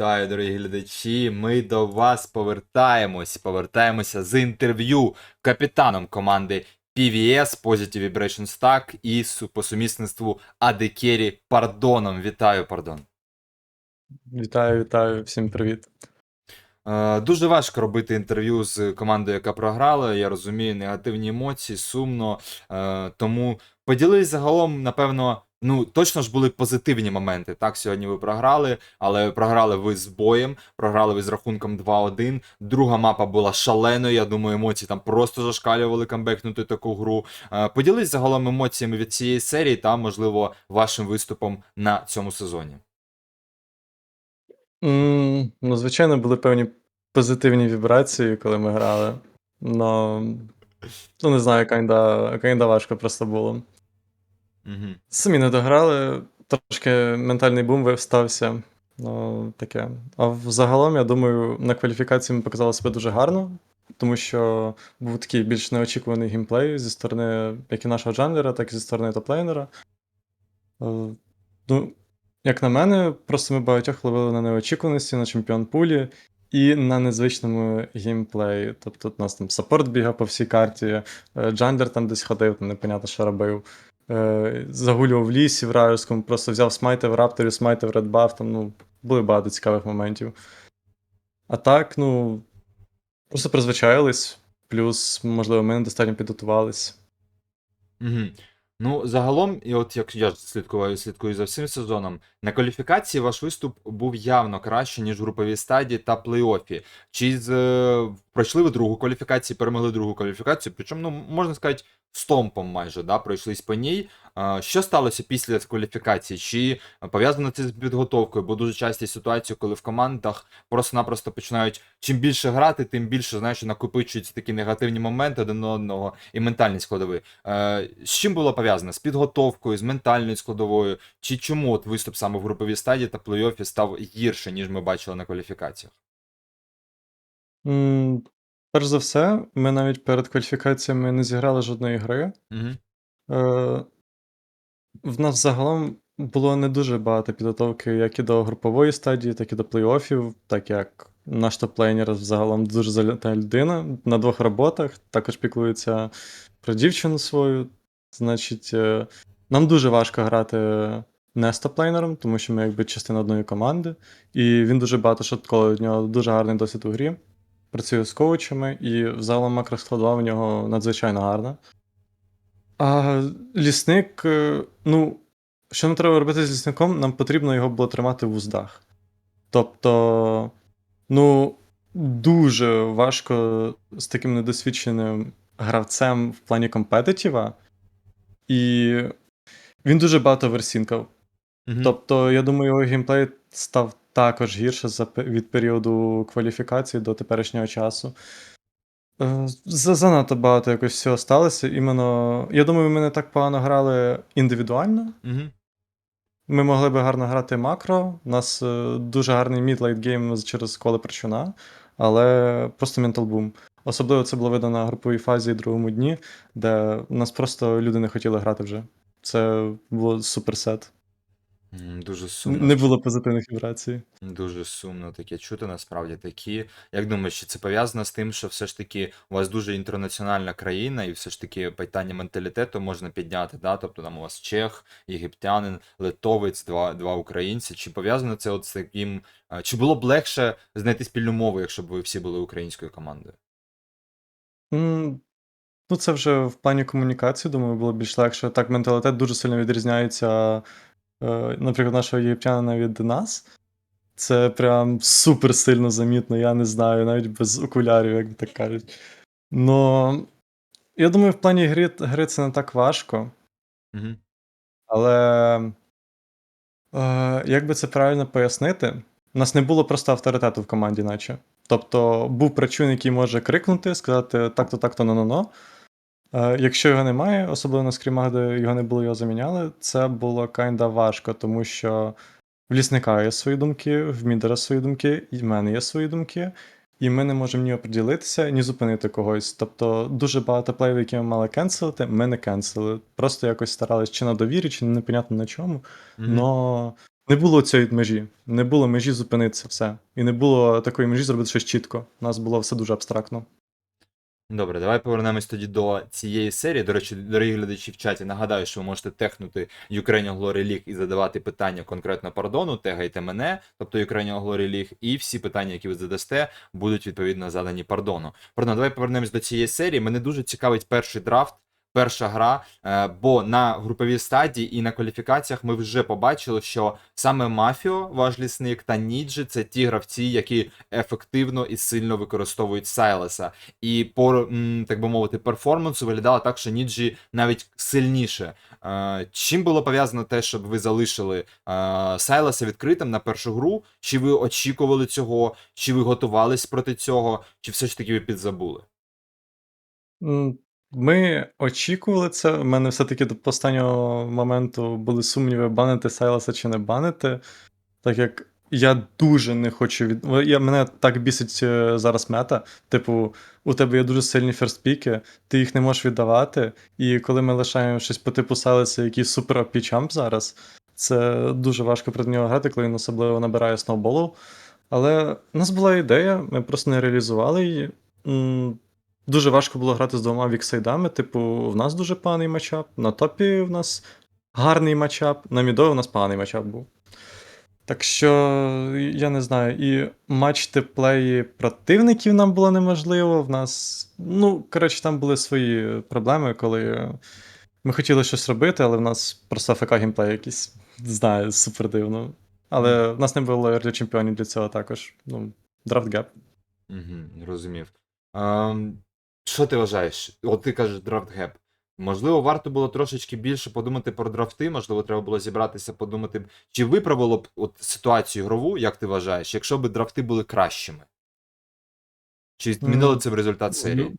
Вітаю, дорогі глядачі. Ми до вас повертаємось. Повертаємося з інтерв'ю капітаном команди PVS Positive Vibration Stack і по сумісництву Адекері Пардоном. Вітаю, Пардон. Вітаю, вітаю, всім привіт. Е, Дуже важко робити інтерв'ю з командою, яка програла. Я розумію негативні емоції, сумно. Е, Тому поділись загалом, напевно, ну точно ж були позитивні моменти. Так, сьогодні ви програли, але програли ви з боєм, програли ви з рахунком 2-1. Друга мапа була шаленою. Я думаю, емоції там просто зашкалювали камбекнути таку гру. Е, Поділись загалом емоціями від цієї серії та, можливо, вашим виступом на цьому сезоні. М, ну, звичайно, були певні позитивні вібрації, коли ми грали. Но, ну, не знаю, кайда, кайда важко просто було. Самі не дограли, трошки ментальний бум вистався. Ну, таке. А взагалом, я думаю, на кваліфікації ми показали себе дуже гарно, тому що був такий більш неочікуваний геймплей зі сторони як і нашого джанглера, так і зі сторони топлейнера. Е, Ну, як на мене, просто ми багатьох ловили на неочікуваності, на чемпіон пулі і на незвичному геймплеї. Тобто у нас там саппорт бігав по всій карті, е, джанглер там десь ходив, там непонятно, що робив. Е, Загулював в лісі в Райорському, просто взяв смайти в рапторі, смайти в редбаф, там, ну, були багато цікавих моментів. А так, ну, просто призвичаїлись, плюс, можливо, ми недостатньо підготувались. Угу. Ну, загалом, і от як я ж слідкую, слідкую за всім сезоном, на кваліфікації ваш виступ був явно краще, ніж в груповій стадії та плей-офі. Чи з, е, пройшли ви другу кваліфікацію, перемогли другу кваліфікацію, причому, ну, можна сказати, стомпом майже, да, пройшлись по ній. Що сталося після кваліфікації? Чи пов'язано це з підготовкою? Бо дуже часті ситуації, коли в командах просто-напросто починають чим більше грати, тим більше знаєш, накопичуються такі негативні моменти один одного і ментальні складові. Е, з чим було пов'язано? З підготовкою, з ментальною складовою? Чи чому от виступ саме в груповій стадії та плей-офі став гірше, ніж ми бачили на кваліфікаціях? Перш за все, ми навіть перед кваліфікаціями не зіграли жодної гри. Угу. Е, В нас загалом було не дуже багато підготовки як і до групової стадії, так і до плей-офів, так як наш топ-лейнер загалом дуже заліта людина на двох роботах, також піклується про дівчину свою. Значить, е, нам дуже важко грати не з топ-лейнером, тому що ми якби частина одної команди, і він дуже багато шотколи, в нього дуже гарний досвід у грі. Працює з коучами, і взагалом макроскладова в нього надзвичайно гарна. А лісник, е, ну, що нам треба робити з лісником, нам потрібно його було тримати в уздах. Тобто, ну, дуже важко з таким недосвідченим гравцем в плані компетитіва, і він дуже багато версінкав. Угу. Тобто, я думаю, його геймплей став також гірше за, від періоду кваліфікації до теперішнього часу. Е, Занадто багато якось всього сталося. Іменно, я думаю, ми не так погано грали індивідуально. Угу. Ми могли би гарно грати макро. У нас е, дуже гарний мід-лейт через коле причина, але просто ментал бум. Особливо це було видно на груповій фазі і другому дні, де нас просто люди не хотіли грати вже. Це було суперсет. Дуже сумно. Не було позитивних вібрацій. Дуже сумно таке чути, насправді такі. Як думаєш, чи це пов'язано з тим, що все ж таки у вас дуже інтернаціональна країна, і все ж таки питання менталітету можна підняти, да? Тобто там у вас чех, єгиптянин, литовець, два, два українці. Чи пов'язано це от з таким. а, Чи було б легше знайти спільну мову, якщо б ви всі були українською командою? М, Ну, це вже в плані комунікації, думаю, було більш легше. Так, менталітет дуже сильно відрізняється, е, наприклад, нашого єгиптянина від нас. Це прям супер сильно замітно, я не знаю, навіть без окулярів, як так кажуть. Ну, я думаю, в плані гри, гри це не так важко, Угу. але е, як би це правильно пояснити, у нас не було просто авторитету в команді, наче. Тобто був причун, який може крикнути, сказати так-то, так-то, но-но-но. Е, Якщо його немає, особливо на скрімах, де його не було, його заміняли, це було кайда важко, тому що в лісника є свої думки, в мідера свої думки, і в мене є свої думки, і ми не можемо ні оприділитися, ні зупинити когось. Тобто дуже багато плеїв, які ми мали кенселити, ми не кенселили. Просто якось старались чи на довірі, чи непонятно на чому. Но не було цієї межі. Не було межі зупинитися все. І не було такої межі зробити щось чітко. У нас було все дуже абстрактно. Добре, давай повернемось тоді до цієї серії. До речі, дорогі глядачі в чаті, нагадаю, що ви можете технути Ukrainian Glory League і задавати питання конкретно пардону, тегайте мене, тобто Ukrainian Glory League, і всі питання, які ви задасте, будуть відповідно задані пардону. Пардон, давай повернемось до цієї серії. Мене дуже цікавить перший драфт. Перша гра, е, бо на груповій стадії і на кваліфікаціях ми вже побачили, що саме Мафіо, ваш лісник, та Ніджі це ті гравці, які ефективно і сильно використовують Сайлеса. І по так би мовити, перформансу виглядало так, що Ніджі навіть сильніше. Е, Чим було пов'язано те, щоб ви залишили е, Сайлеса відкритим на першу гру? Чи ви очікували цього, чи ви готувались проти цього, чи все ж таки ви підзабули? Ми очікували це. У мене все-таки до останнього моменту були сумніви, банити Сайласа чи не банити. Так як я дуже не хочу від. Я, мене так бісить е, зараз мета. Типу, у тебе є дуже сильні ферстпіки, ти їх не можеш віддавати. І коли ми лишаємо щось по типу Сайлеса, який супер опічамп зараз, це дуже важко проти нього грати, коли він особливо набирає сноуболу. Але у нас була ідея, ми просто не реалізували її. Дуже важко було грати з двома віксайдами. Типу, в нас дуже поганий матчап, на топі в нас гарний матчап, на мідові в нас поганий матчап був. Так що, я не знаю, і матчти плеї противників нам було неможливо. В нас. Ну, коротше, там були свої проблеми, коли ми хотіли щось робити, але в нас просто АФК геймплей якийсь. Не знаю, супер дивно. Але в нас не було для чемпіонів для цього також. Ну, драфт геп. Угу, розумів. Ем, що ти вважаєш? От ти кажеш драфт геп. Можливо, варто було трошечки більше подумати про драфти, можливо, треба було зібратися, подумати, чи виправило б от ситуацію ігрову, як ти вважаєш, якщо б драфти були кращими? Чи змінило це в результат серії?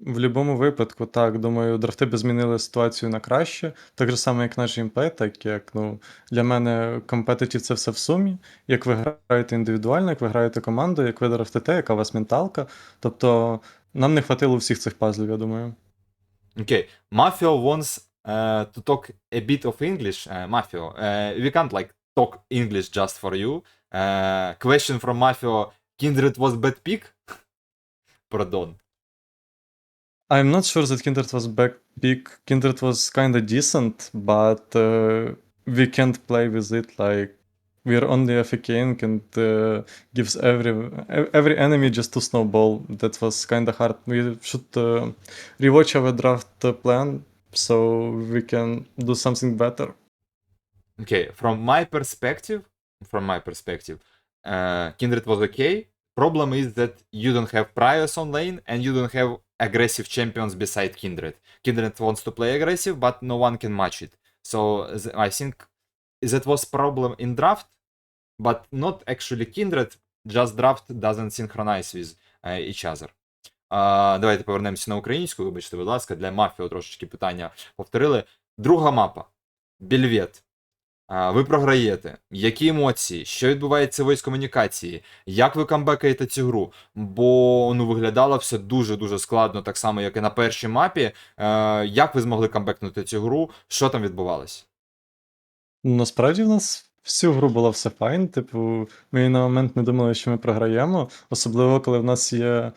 В будь-якому випадку, так, думаю, драфти би змінили ситуацію на краще. Так же само, як наш геймплей, так як ну, для мене компетитів це все в сумі. Як ви граєте індивідуально, як ви граєте командою, як ви драфтите, яка у вас менталка. Тобто нам не хватило всіх цих пазлів, я думаю. Okay, Mafio wants uh, to talk a bit of English. Uh, Mafio, uh, we can't like talk English just for you. Uh, question from Mafio: Kindred was bad pick? Pardon. I'm not sure that Kindred was back big. Kindred was kind of decent, but uh, we can't play with it like we're only AFKing and uh, gives every every enemy just to snowball. That was kind of hard. We should uh, rewatch our draft plan so we can do something better. Okay, from my perspective, from my perspective, uh, Kindred was okay. Problem is that you don't have Prios on lane and you don't have aggressive champions beside Kindred. Kindred wants to play aggressive, but no one can match it. So I think that was problem in draft, but not actually Kindred. Just draft doesn't synchronize with uh, each other. А, давайте повернемося на українську, вибачте, будь ласка, для мафіо трошечки питання повторили. Друга мапа. Бельвет. А, Ви програєте. Які емоції? Що відбувається в войськ комунікації? Як ви камбекаєте цю гру? Бо ну, виглядало все дуже-дуже складно, так само, як і на першій мапі. Е, як ви змогли камбекнути цю гру? Що там відбувалося? Ну, Насправді в нас всю гру було все файн. Типу, ми на момент не думали, що ми програємо. Особливо, коли в нас є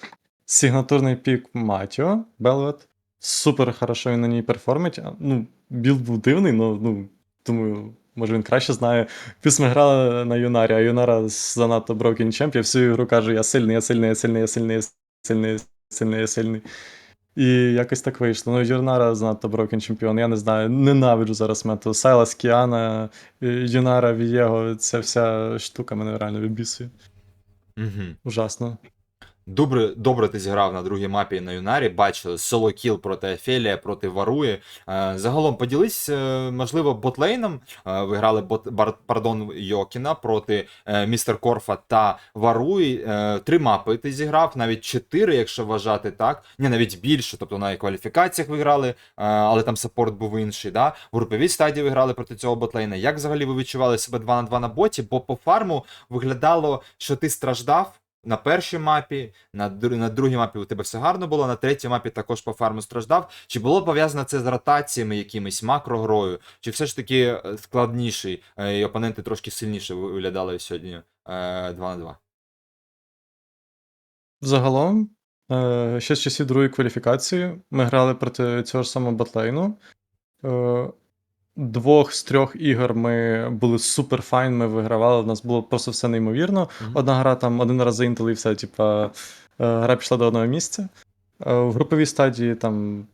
сигнатурний пік Матіо Белвет. Супер хорошо він на ній перформить. Ну, білд був дивний, але ну, думаю, може він краще знає. Плюс ми грали на Юнарі, а Юнара занадто broken champ, я всю ігру кажу, я сильний, я сильний, я сильний, я сильний, я сильний, я сильний, я сильний. І якось так вийшло. Ну, Юнара занадто брокен чемпіон, я не знаю, ненавиджу зараз мету. Сайлас, Кіана, е, Юнара, Вієго, ця вся штука мене реально вибісує. Угу. Ужасно. Добре, добре ти зіграв на другій мапі на Юнарі, бачили соло кіл проти Ефелія, проти Варуї. Е, Загалом поділись, е, можливо, ботлейном. Е, Ви грали бот, бар, пардон, Йокіна проти Містер Корфа та Варуї. Три мапи ти зіграв, навіть чотири, якщо вважати так. Ні, навіть більше. Тобто на кваліфікаціях ви грали, е, але там саппорт був інший. Да? В груповій стадії ви грали проти цього ботлейна. Як взагалі ви відчували себе 2 на 2 на боті? Бо по фарму виглядало, що ти страждав. На першій мапі, на, на другій мапі у тебе все гарно було, на третій мапі також по фарму страждав. Чи було пов'язано це з ротаціями якимись, макрогрою, чи все ж таки е, складніший, е, і опоненти трошки сильніше виглядали сьогодні е, 2 на 2? Загалом, е, ще з часів другої кваліфікації ми грали проти цього ж самого батлейну. Двох з трьох ігор ми були супер файн, ми вигравали, у нас було просто все неймовірно. Мгм. Одна гра там один раз заінтили і все, типа, е, гра пішла до одного місця. Е, в груповій стадії там.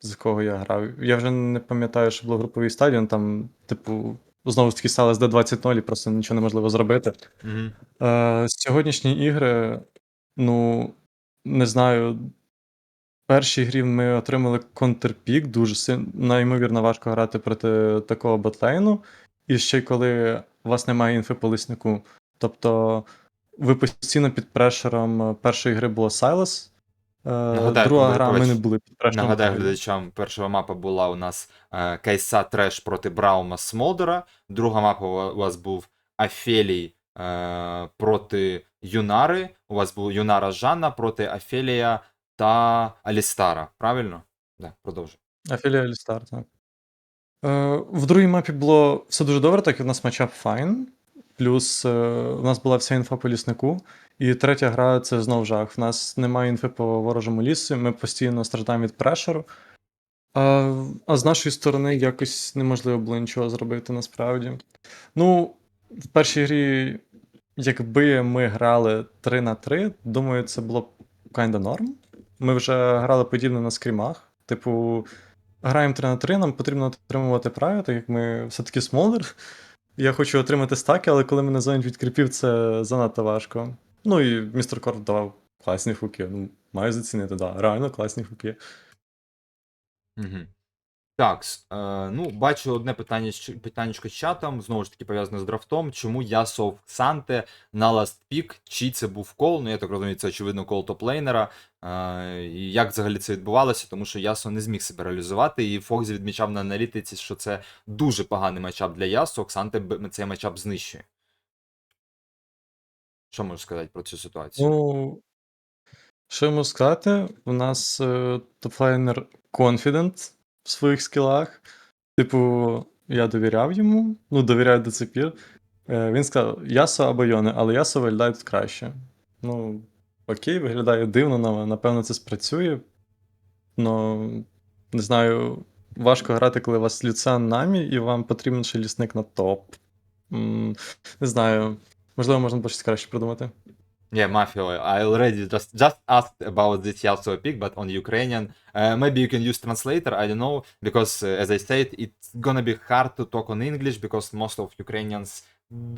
З кого я грав? Я вже не пам'ятаю, що було в груповій стадії, ну, там, типу, знову ж таки стало SD 20-0 і просто нічого неможливо зробити. Мгм. Е, сьогоднішні ігри, ну, не знаю. Першій грі ми отримали контрпік, дуже сильно, неймовірно важко грати проти такого ботлейну. І ще й коли у вас немає інфи по лиснику. Тобто ви постійно під прешером першої гри було Silas. Е, Нагадаю, друга гра ми не були під прешером. Нагадаю глядачам, перша мапа була у нас е, Кайса Треш проти Браума Смолдера. Друга мапа у у вас був Афелій е, проти Юнари. У вас був Юнара Жанна проти Афелія та Алістара. Правильно? Да, продовжуй. Афілія Алістар, так. Е, в другій мапі було все дуже добре, так як у нас матчап файн. Плюс е, у нас була вся інфа по ліснику. І третя гра це знов жах. В нас немає інфи по ворожому лісу, ми постійно страждаємо від прешеру. А, а з нашої сторони якось неможливо було нічого зробити насправді. Ну, в першій грі, якби ми грали 3 на 3, думаю, це було б kinda норм. Ми вже грали подібно на скрімах. Типу, граємо 3 на 3, нам потрібно отримувати праві, так як ми все-таки смолер. Я хочу отримати стаки, але коли мене зонять від кріпів, це занадто важко. Ну і містер Корт давав класні хуки. Ну, маю зацінити, да, реально класні хуки. Угу. Так, е, ну, бачу одне питання, питаннячко з чатом, знову ж таки пов'язане з драфтом. Чому я сов Санте на ласт пік? Чи це був кол? Ну, я так розумію, це очевидно кол топ-лейнера. Е, як взагалі це відбувалося? Тому що Ясо не зміг себе реалізувати, і Фокс відмічав на аналітиці, що це дуже поганий матчап для Ясо. Санте цей матчап знищує. Що можеш сказати про цю ситуацію? Ну, що можу сказати, у нас е, топлайнер confident в своїх скілах. Типу, я довіряв йому, ну, довіряю до цих пір. Е, він сказав: Ясо або Йоне, але Ясо виглядає тут краще. Ну, окей, виглядає дивно, но, напевно, це спрацює. Ну, не знаю, важко грати, коли у вас Люциан намі, і вам потрібен ще лісник на топ. М, не знаю, можливо, можна було щось краще придумати. Yeah, Mafia, I already just just asked about this Yasuo pick, but on Ukrainian. Uh, maybe you can use translator, I don't know, because uh, as I said, it's gonna be hard to talk on English because most of Ukrainians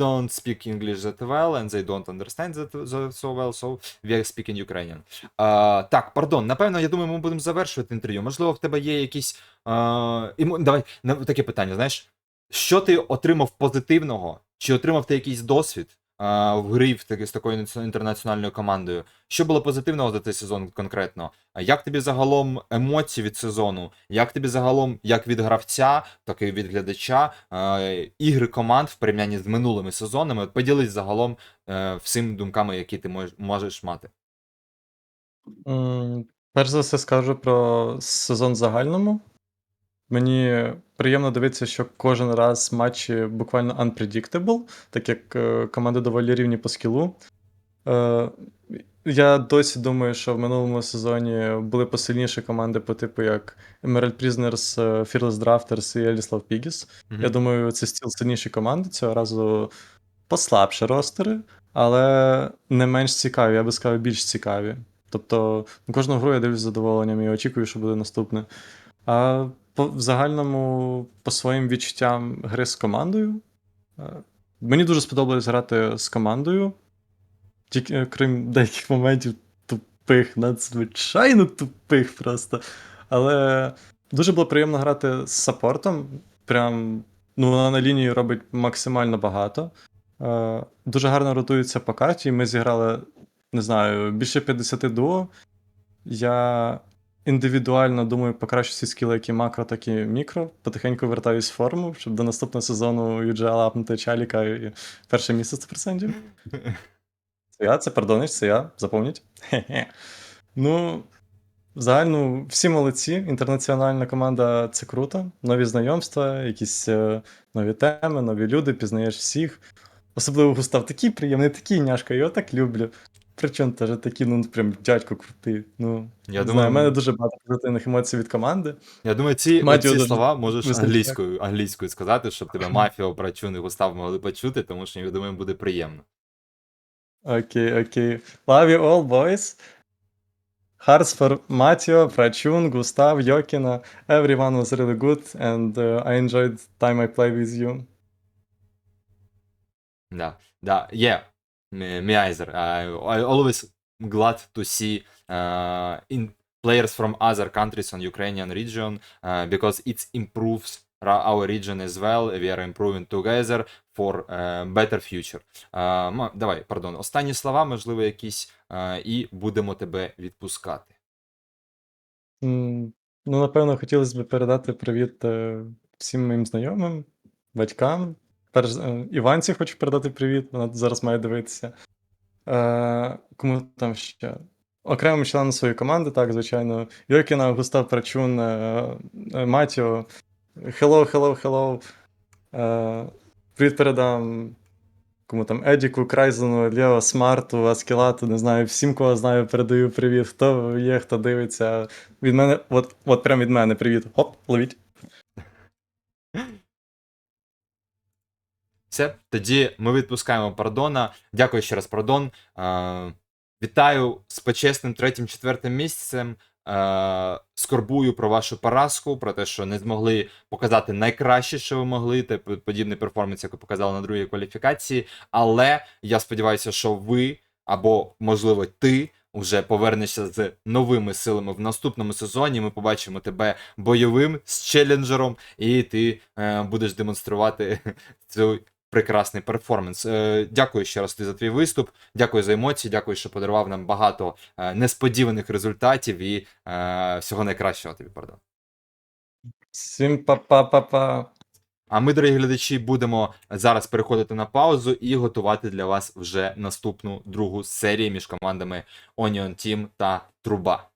don't speak English that well and they don't understand that, that so well, so we are speaking Ukrainian. Uh, так, пардон, напевно, я думаю, ми будемо завершувати інтерв'ю. Можливо, в тебе є якісь. Uh, імо- давай, таке питання, знаєш, що ти отримав позитивного? Чи отримав ти якийсь досвід? В грі з такою інтернаціональною командою. Що було позитивного за цей сезон конкретно? Як тобі загалом емоції від сезону? Як тобі загалом, як від гравця, так і від глядача, ігри команд в порівнянні з минулими сезонами? От поділись загалом е, всім думками, які ти мож- можеш мати. Перш за все скажу про сезон загальному. Мені приємно дивитися, що кожен раз матчі буквально unpredictable, так як е, команди доволі рівні по скілу. Е, я досі думаю, що в минулому сезоні були посильніші команди по типу як Emerald Prisoners, е, Fearless Drafters і Elislav Piggies. Я думаю, це стіл сильніші команди. Цього разу послабше ростери, але не менш цікаві, я би сказав, більш цікаві. Тобто кожну гру я дивлюсь з задоволенням і очікую, що буде наступне. А по, в загальному, по своїм відчуттям гри з командою. е, Мені дуже сподобалось грати з командою. Тільки е, крім деяких моментів тупих, надзвичайно тупих просто. Але дуже було приємно грати з саппортом. Прям ну, вона на лінії робить максимально багато. Е, дуже гарно ротується по карті. Ми зіграли, не знаю, більше 50 дуо. Я індивідуально думаю, покращу всі скіли, як і макро, так і мікро. Потихеньку вертаюсь в форму, щоб до наступного сезону UGL апнути чаліка і перше місце 100%. Це я, це Пардонич, це я, запомніть. Ну, в загальну, всі молодці. Інтернаціональна команда це круто. Нові знайомства, якісь е, нові теми, нові люди, пізнаєш всіх. Особливо Густав такий приємний, такий няшка, його так люблю. Причому теж такий, ну прям дядько крутий. Ну, Я не думаю, знаю, в мене дуже багато позитивних емоцій від команди. Я думаю, ці, Матіо ці дуже слова можеш англійською, англійською сказати, щоб тебе Мафіо, Прачун і Густав могли почути, тому що я думаю, буде приємно. Окей, окей. Love you all, boys. Hearts for Mateo, Prachun, Gustav, Jokina. Everyone was really good, and uh, I enjoyed time I play with you. Да, да, yeah, me, me. I, always glad to see uh, in players from other countries on Ukrainian region uh, because it improves our region as well. We are improving together for uh, better future. Uh, давай, пардон, останні слова, можливо, якісь, uh, і будемо тебе відпускати. Ну, напевно, хотілося б передати привіт е, всім моїм знайомим, батькам. Перш, е, Іванці хочу передати привіт, вона зараз має дивитися. Е, кому там ще? Окремим членам своєї команди, так, звичайно. Йокіна, Густав Прачун, е, е, Матіо. Hello, hello, hello. Е, привіт передам. Кому там Едіку, Крайзену, Лео, Смарту, Аскелату, не знаю, всім, кого знаю, передаю привіт. Хто є, хто дивиться. Від мене, от, от прям від мене привіт. Хоп, ловіть. Все, тоді ми відпускаємо Пардона. Дякую ще раз, Пардон. Е, вітаю з почесним третім, четвертим місяцем. Е, скорбую про вашу поразку, про те, що не змогли показати найкраще, що ви могли. Те подібний перформанс, як ви показали на другій кваліфікації. Але я сподіваюся, що ви або, можливо, ти. Уже повернешся з новими силами в наступному сезоні. Ми побачимо тебе бойовим з челенджером, і ти е, будеш демонструвати цю прекрасний перформанс. Е, дякую ще раз тобі за твій виступ. Дякую за емоції. Дякую, що подарував нам багато е, несподіваних результатів і е, всього найкращого тобі, пардон. Всім па-па-па-па. А ми, дорогі глядачі, будемо зараз переходити на паузу і готувати для вас вже наступну другу серію між командами Onion Team та Труба.